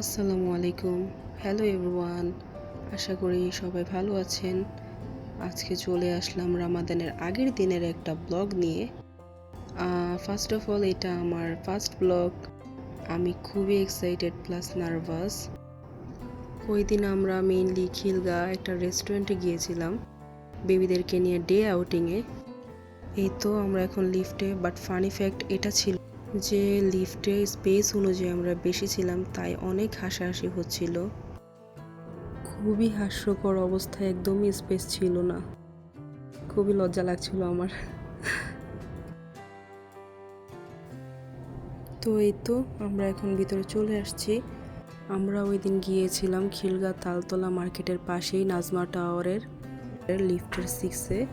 আসসালামু আলাইকুম। Hello everyone আশা করি সবাই ভালো আছেন। আজকে চলে আসলাম রামাদানের আগের দিনের একটা ব্লগ নিয়ে। ফার্স্ট অফ অল এটা আমার ফার্স্ট ব্লগ আমি খুবই এক্সাইটেড প্লাস নার্ভাস ওই দিন আমরা মেইনলি খিলগা একটা রেস্টুরেন্টে গিয়েছিলাম বেবিদেরকে নিয়ে ডে আউটিংয়ে এই তো আমরা এখন লিফটে বাট ফানি ফ্যাক্ট এটা ছিল যে লিফটে স্পেস অনুযায়ী আমরা বেশি ছিলাম, তাই অনেক হাসাহাসি হচ্ছিল। খুবই হাস্যকর অবস্থায় একদমই স্পেস ছিল না। খুবই লজ্জা লাগছিল আমার। তো এই তো, আমরা এখন ভিতরে চলে আসছি। আমরা ওই দিন গিয়েছিলাম খিলগা তালতলা মার্কেটের পাশেই নাজমা টাওয়ারের লিফটের সিক্সে,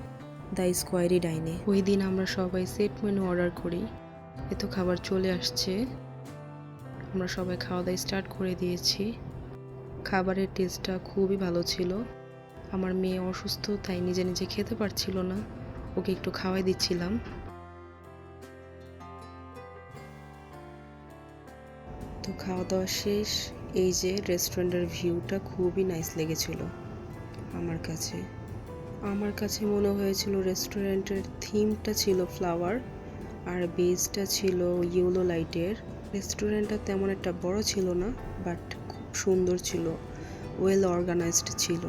দ্য স্কোয়ারি ডাইনে। ওই দিন আমরা সবাই সেট মেনু অর্ডার করি। এ তো খাবার চলে আসছে। আমরা সবাই খাওয়া দাওয়া স্টার্ট করে দিয়েছি। খাবারের টেস্টটা খুবই ভালো ছিল। আমার মেয়ে অসুস্থ, তাই নিজে নিজে খেতে পারছিল না। ওকে একটু খাওয়াই দিচ্ছিলাম। তো খাওয়া দাওয়া শেষ। এই যে রেস্টুরেন্টের ভিউটা খুবই নাইস লেগেছিল আমার কাছে। আমার কাছে মনে হয়েছিল রেস্টুরেন্টের থিমটা ছিল ফ্লাওয়ার আর বেজটা ছিল ইয়েলো লাইটের রেস্টুরেন্টটা তেমন একটা বড় ছিল না বাট খুব সুন্দর ছিল ওয়েল অর্গানাইজড ছিল,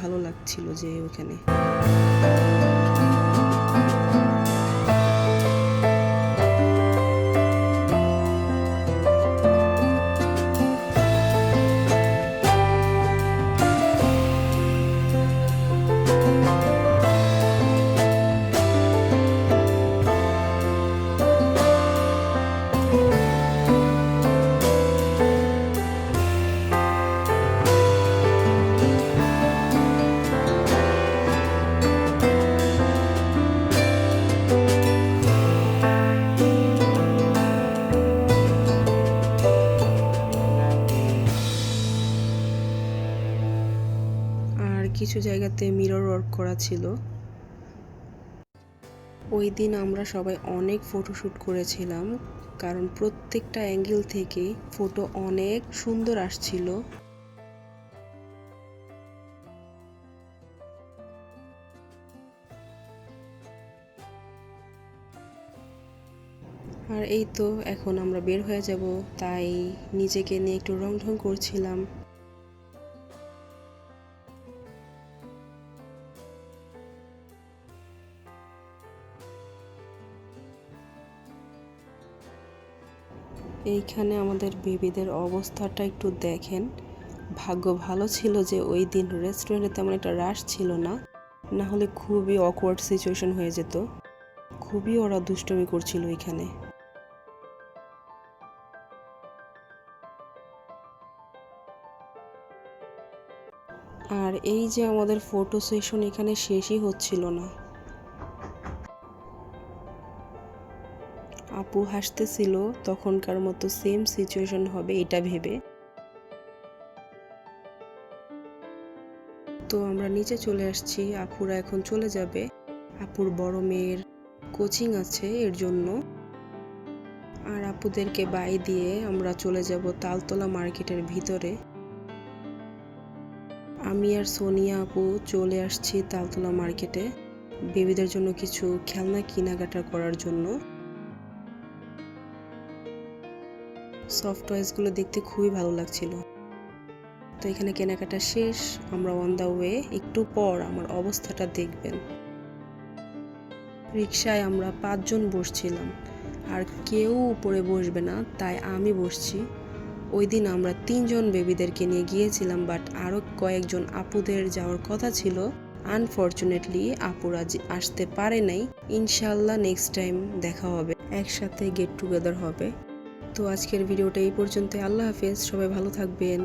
ভালো লাগছিল যে ওখানে। কিছু জায়গাতে মিরর ওয়ার্ক করা ছিল। ওই দিন আমরা সবাই অনেক ফটোশ্যুট করেছিলাম, কারণ প্রত্যেকটা অ্যাঙ্গেল থেকে ফটো অনেক সুন্দর আসছিল। আর এই তো এখন আমরা বের হয়ে যাব, তাই নিজেকে নিয়ে একটু রং ঢং করছিলাম। এইখানে আমাদের বেবিদের অবস্থাটা একটু দেখেন। ভাগ্য ভালো ছিল যে ওই দিন রেস্টুরেন্টে তেমন একটা রাশ ছিল না। না হলে খুবই অকওয়ার্ড সিচুয়েশন হয়ে যেত। খুবই ওরা দুষ্টমি করছিল এখানে। আর এই যে আমাদের ফটো সেশন এখানে শেষই হচ্ছিল না। আপু হাসতেছিল, তখনকার মতো সেম সিচুয়েশন হবে, এটা ভেবে। তো আমরা নিচে চলে আসছি, আপুরা এখন চলে যাবে। আপুর বড় মেয়ের কোচিং আছে এর জন্য। আর আপুদেরকে বাই দিয়ে আমরা চলে যাব তালতলা মার্কেটের ভিতরে। আমি আর সোনিয়া আপু চলে আসছি তালতলা মার্কেটে। বেবিদের জন্য কিছু খেলনা কেনাকাটা করার জন্য। সফট টয়েসগুলো দেখতে খুবই ভালো লাগছিল। তো এখানে কেনাকাটা শেষ, আমরা অন দ্য ওয়ে একটু পর আমার অবস্থাটা দেখবেন। রিক্সায় আমরা পাঁচজন বসছিলাম, আর কেউ উপরে বসবে না, তাই আমি বসছি। ওই দিন আমরা তিনজন বেবিদেরকে নিয়ে গিয়েছিলাম বাট আরও কয়েকজন আপুদের যাওয়ার কথা ছিল। আনফর্চুনেটলি আপুরা আসতে পারে নাই ইনশাল্লাহ নেক্সট টাইম দেখা হবে, একসাথে গেট টুগেদার হবে। তো আজকের ভিডিওটা এই পর্যন্ত আল্লাহ হাফেজ সবাই ভালো থাকবেন।